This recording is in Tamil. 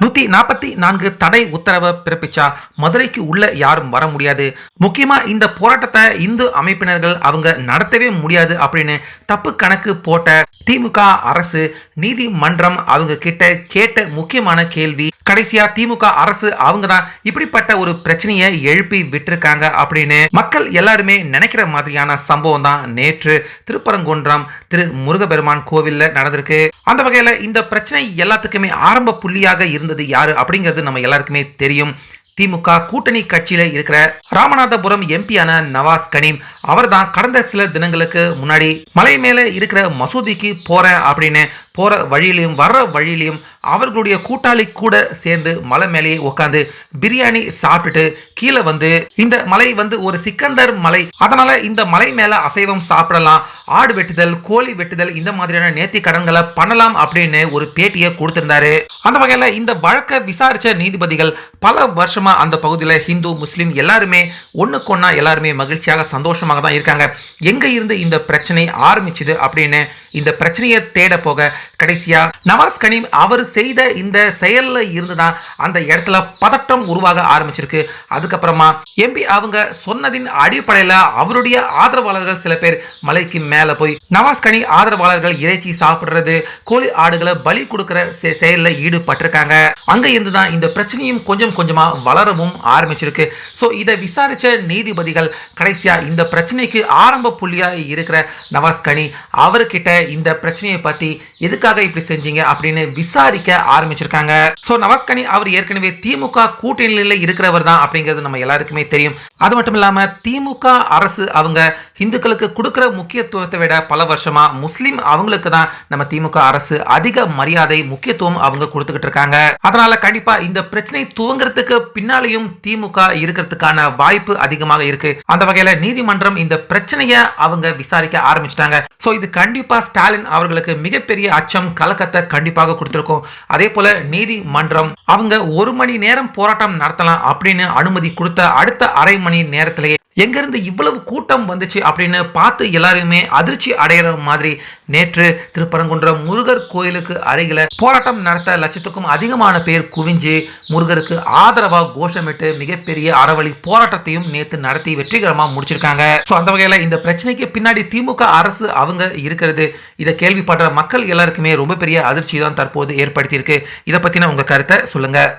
நூத்தி நாற்பத்தி நான்கு தடை உத்தரவை பிறப்பிச்சா மதுரைக்கு உள்ள யாரும் வர முடியாது. முக்கியமா இந்த போராட்டத்தை இந்து அமைப்பினர்கள் அவங்க நடத்தவே முடியாது அப்படின்னு தப்பு கணக்கு போட்ட திமுக அரசு நீதிமன்றம் அவங்க கிட்ட கேட்ட முக்கியமான கேள்வி கடைசியா திமுக அரசு அவங்க தான் இப்படிப்பட்ட ஒரு பிரச்சனையை எழுப்பி விட்டுருக்காங்க அப்படின்னு மக்கள் எல்லாருமே நினைக்கிற மாதிரியான சம்பவம் தான் நேற்று திருப்பரங்குன்றம் திரு முருகபெருமான் கோவில்ல நடந்திருக்கு. அந்த வகையில இந்த பிரச்சனை எல்லாத்துக்குமே ஆரம்ப புள்ளியாக இருந்தது யாரு அப்படிங்கிறது நம்ம எல்லாருக்குமே தெரியும். திமுக கூட்டணி கட்சியில இருக்கிற ராமநாதபுரம் எம்பியான நவாஸ் கனீம் அவர் தான் கடந்த சில தினங்களுக்கு முன்னாடி மலை மேல இருக்கிற மசூதிக்கு போறேன் அப்படின்னு போற வழியிலையும் வர்ற வழியிலையும் அவர்களுடைய கூட்டாளி கூட சேர்ந்து மலை மேலேயே உட்காந்து பிரியாணி சாப்பிட்டுட்டு கீழே வந்து இந்த மலை வந்து ஒரு சிக்கந்தர் மலை அதனால இந்த மலை மேல அசைவம் சாப்பிடலாம் ஆடு வெட்டுதல் கோழி வெட்டுதல் இந்த மாதிரியான நேர்த்தி கடன்களை பண்ணலாம் அப்படின்னு ஒரு பேட்டியை கொடுத்திருந்தாரு. அந்த வகையில இந்த வழக்கை விசாரிச்ச நீதிபதிகள் பல வருஷமாக அந்த பகுதியில் ஹிந்து முஸ்லீம் எல்லாருமே ஒண்ணுக்கு ஒண்ணா எல்லாருமே மகிழ்ச்சியாக சந்தோஷமாக தான் இருக்காங்க. எங்கே இருந்து இந்த பிரச்சனை ஆரம்பிச்சுது அப்படின்னு இந்த பிரச்சனையை தேட போக கடைசியாக நவாஸ் கனீம் அவர் செய்த இந்த செயலில் இருந்து தான் அந்த இடத்துல பதட்டம் உருவாக ஆரம்பிச்சிருக்கு. அதுக்கப்புறமா எம்பி அவங்க சொன்னதின் அடிப்படையில் அவருடைய ஆதரவாளர்கள் சில பேர் மலைக்கு மேலே போய் நவாஸ் கனி ஆதரவாளர்கள் இறைச்சி சாப்பிட்றது கோழி ஆடுகளை பலி கொடுக்குற செயலில் ஈடுபட்டிருக்காங்க. அங்கே இருந்து தான் இந்த பிரச்சனையும் கொஞ்சம் கொஞ்சம் கொஞ்சமாக வளரவும் ஆரம்பிச்சிருக்கு. ஸோ இதை விசாரித்த நீதிபதிகள் கடைசியாக இந்த பிரச்சனைக்கு ஆரம்ப புள்ளியாக இருக்கிற நவாஸ்கனி அவர்கிட்ட இந்த பிரச்சனையை பற்றி எதுக்காக இப்படி செஞ்சீங்க அப்படின்னு விசாரிக்க ஆரம்பிச்சிருக்காங்க. ஸோ நவாஸ்கனி அவர் ஏற்கனவே திமுக கூட்டணியில் இருக்கிறவர் தான் அப்படிங்கிறது நம்ம எல்லாருக்குமே தெரியும். அது மட்டும் இல்லாமல் திமுக அரசு அவங்க இந்துக்களுக்கு கொடுக்குற முக்கியத்துவத்தை விட பல வருஷமாக முஸ்லீம் அவங்களுக்கு தான் நம்ம திமுக அரசு அதிக மரியாதை முக்கியத்துவம் அவங்க கொடுத்துக்கிட்டு இருக்காங்க. அதனால கண்டிப்பாக இந்த பிரச்சனை துவங்க சுதந்திரத்துக்கு பின்னாலேயும் திமுக இருக்கிறதுக்கான வாய்ப்பு அதிகமாக இருக்கு. அந்த வகையில நீதிமன்றம் இந்த பிரச்சனையை அவங்க விசாரிக்க ஆரம்பிச்சிட்டாங்க. சோ இது கண்டிப்பா ஸ்டாலின் அவர்களுக்கு மிகப்பெரிய அச்சம் கலக்கத்தை கண்டிப்பாக கொடுத்திருக்கும். அதே போல நீதிமன்றம் அவங்க ஒரு மணி நேரம் போராட்டம் நடத்தலாம் அப்படின்னு அனுமதி கொடுத்த அடுத்த அரை மணி நேரத்திலேயே எங்கிருந்து இவ்வளவு கூட்டம் வந்துச்சு அப்படின்னு பார்த்து எல்லாருமே அதிர்ச்சி அடைகிற மாதிரி நேற்று திருப்பரங்குன்றம் முருகர் கோயிலுக்கு அருகில் போராட்டம் நடத்த லட்சத்துக்கும் அதிகமான பேர் குவிஞ்சு முருகருக்கு ஆதரவாக கோஷமிட்டு மிகப்பெரிய அறவழி போராட்டத்தையும் நேற்று நடத்தி வெற்றிகரமாக முடிச்சிருக்காங்க. ஸோ அந்த வகையில் இந்த பிரச்சனைக்கு பின்னாடி திமுக அரசு அவங்க இருக்கிறது இதை கேள்விப்படுற மக்கள் எல்லாருக்குமே ரொம்ப பெரிய அதிர்ச்சி தான் தற்போது ஏற்படுத்தியிருக்கு. இதை பற்றின உங்கள் கருத்தை சொல்லுங்கள்